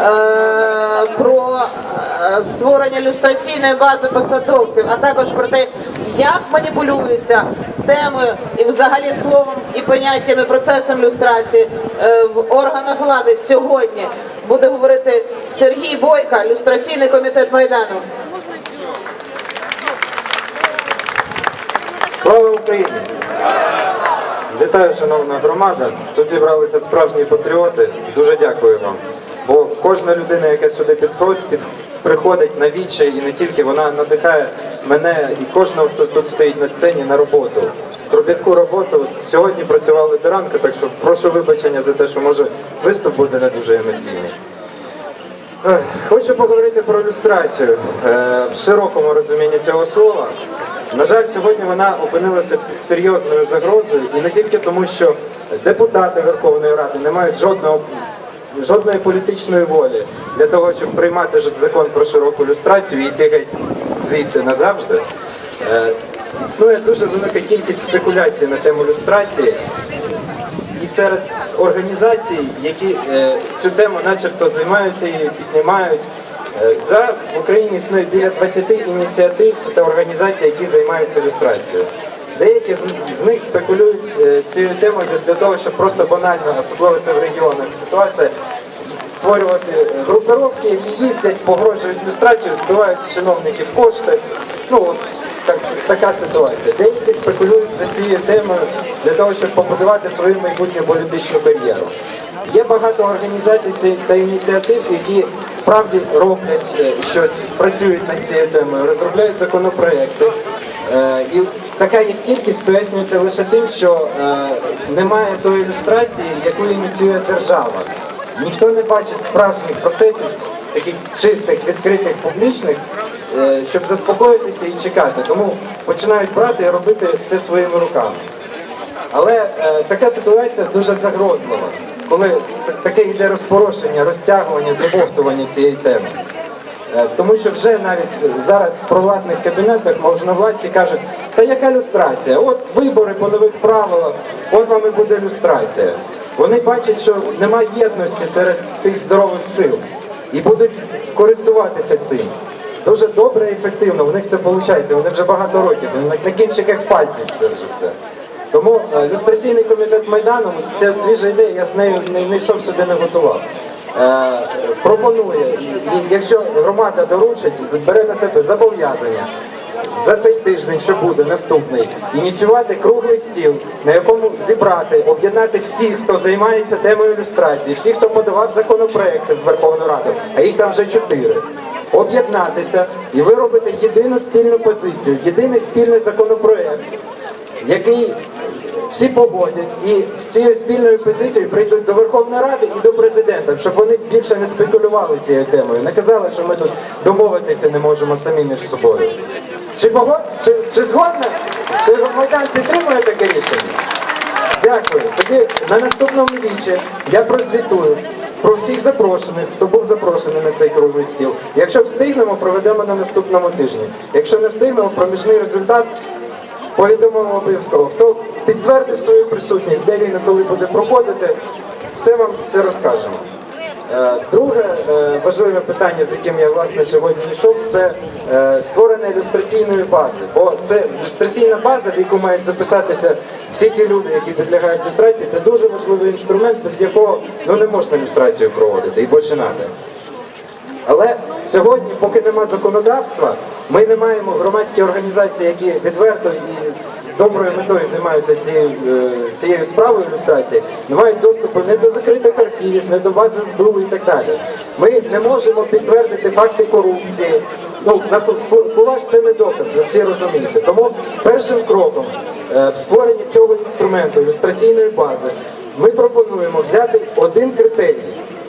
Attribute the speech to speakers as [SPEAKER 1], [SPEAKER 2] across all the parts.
[SPEAKER 1] е, про е, створення люстраційної бази посадовців, а також про те, як маніпулюються темою і взагалі словом і поняттями процесом люстрації е, в органах влади сьогодні буде говорити Сергій Бойка, люстраційний комітет Майдану.
[SPEAKER 2] Слава Україні! Вітаю, шановна громада. Тут зібралися справжні патріоти. Дуже дякую вам. Кожна людина, яка сюди підходить, під, приходить на і не тільки, вона надихає мене і кожного, хто тут стоїть на сцені на роботу. Кропітку роботу сьогодні працювали до ранку, так що прошу вибачення за те, що може виступ буде не дуже емоційний. Хочу поговорити про люстрацію е, в широкому розумінні цього слова. На жаль, сьогодні вона опинилася під серйозною загрозою, і не тільки тому, що депутати Верховної Ради не мають жодного, жодної політичної волі для того, щоб приймати закон про широку люстрацію і йти геть звідти назавжди. Е, Існує дуже велика кількість спекуляцій на тему люстрації, і серед організацій, які е, цю тему начебто займаються і піднімають. Е, зараз в Україні існує біля 20 ініціатив та організацій, які займаються ілюстрацією. Деякі з, них спекулюють е, цією темою для того, щоб просто банально, особливо це в регіонах ситуація, створювати е, групировки, які їздять, погрожують ілюстрацію, збивають чиновників кошти. Ну, так, така ситуація. Деякі спекулюють за цією темою для того, щоб побудувати свою майбутню політичну кар'єру. Є багато організацій та ініціатив, які справді роблять е, щось, працюють над цією темою, розробляють законопроекти. Така їх кількість пояснюється лише тим, що е, немає тої ілюстрації, яку ініціює держава. Ніхто не бачить справжніх процесів, таких чистих, відкритих, публічних, е, щоб заспокоїтися і чекати. Тому починають брати і робити все своїми руками. Але е, така ситуація дуже загрозлива, коли таке йде розпорошення, розтягування, забовтування цієї теми. Е, Тому що вже навіть зараз в провладних кабінетах можновладці кажуть, та яка люстрація? От вибори по нових правилах, от вам і буде люстрація. Вони бачать, що немає єдності серед тих здорових сил і будуть користуватися цим. Дуже добре і ефективно. У них це виходить. Вони вже багато років. Вони на- кінчиках пальців це вже все. Тому е, люстраційний комітет Майдану це свіжа ідея, я з нею не, йшов сюди, не готував. Е, пропонує, якщо громада доручить, бере на себе зобов'язання за цей тиждень, що буде наступний, ініціювати круглий стіл, на якому зібрати, об'єднати всіх, хто займається темою ілюстрації, всіх, хто подавав законопроекти в Верховну Раду, а їх там вже чотири. Об'єднатися і виробити єдину спільну позицію, єдиний спільний законопроект, який всі погодять і з цією спільною позицією прийдуть до Верховної Ради і до президента, щоб вони більше не спекулювали цією темою, не казали, що ми тут домовитися не можемо самі між собою. Чи погод... чи, чи згодна? Чи Майдан підтримує таке рішення? Дякую. Тоді на наступному вічі я прозвітую про всіх запрошених, хто був запрошений на цей круглий стіл. Якщо встигнемо, проведемо на наступному тижні. Якщо не встигнемо, проміжний результат повідомимо обов'язково. Хто підтвердив свою присутність, де він і коли буде проходити, все вам це розкажемо. Е, Друге е, важливе питання, з яким я власне сьогодні йшов, це е, створення ілюстраційної бази. Бо це ілюстраційна база, в яку мають записатися всі ті люди, які підлягають ілюстрації, це дуже важливий інструмент, без якого ну, не можна ілюстрацію проводити і починати. Але сьогодні, поки нема законодавства, ми не маємо громадські організації, які відверто і з доброю метою займаються цією, цією справою ілюстрації, не мають доступу не до закритих архівів, не до бази СБУ і так далі. Ми не можемо підтвердити факти корупції. Ну, на сл- сл- слова ж це не доказ, ви всі розумієте. Тому першим кроком е, в створенні цього інструменту ілюстраційної бази ми пропонуємо взяти один критерій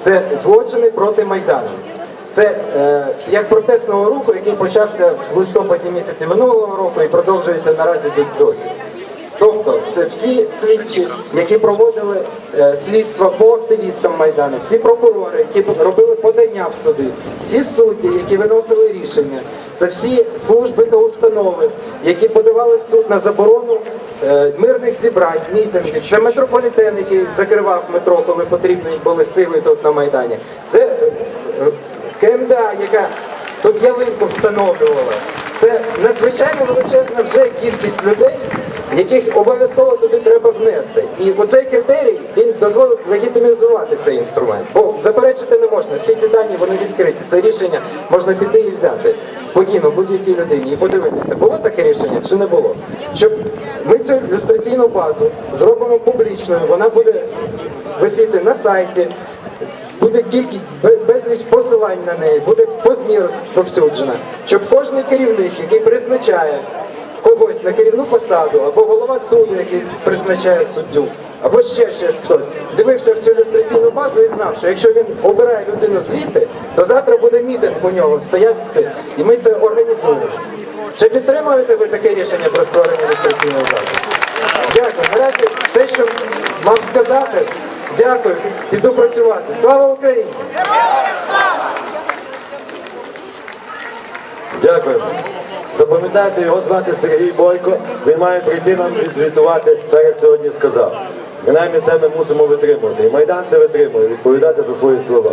[SPEAKER 2] це злочини проти Майдану. Це е, як протестного руху, який почався в листопаді місяці минулого року і продовжується наразі до- досі. Тобто це всі слідчі, які проводили е, слідства по активістам Майдану, всі прокурори, які робили подання в суди, всі судді, які виносили рішення, це всі служби та установи, які подавали в суд на заборону е, мирних зібрань, мітингів. Це метрополітен, який закривав метро, коли потрібні були сили тут на Майдані. Це КМДА, яка тут ялинку встановлювала. Це надзвичайно величезна вже кількість людей, яких обов'язково туди треба внести. І оцей критерій він дозволить легітимізувати цей інструмент. Бо заперечити не можна. Всі ці дані вони відкриті. Це рішення можна піти і взяти спокійно будь-якій людині і подивитися, було таке рішення чи не було. Щоб ми цю ілюстраційну базу зробимо публічною, вона буде висіти на сайті. Буде кількість бе- безліч посилань на неї, буде по ЗМІ розповсюджена, щоб кожен керівник, який призначає когось на керівну посаду, або голова суду, який призначає суддю, або ще ще хтось, дивився в цю ілюстраційну базу і знав, що якщо він обирає людину звідти, то завтра буде мітинг по нього стояти, і ми це організуємо. Чи підтримуєте ви таке рішення про створення ілюстраційної бази? Дякую. Наразі все, що мав сказати. Дякую. Піду працювати. Слава Україні!
[SPEAKER 3] Дякую. Запам'ятайте, його звати Сергій Бойко. Він має прийти нам відзвітувати, так як сьогодні сказав. Принаймні це ми мусимо витримувати. І Майдан це витримує, відповідати за свої слова.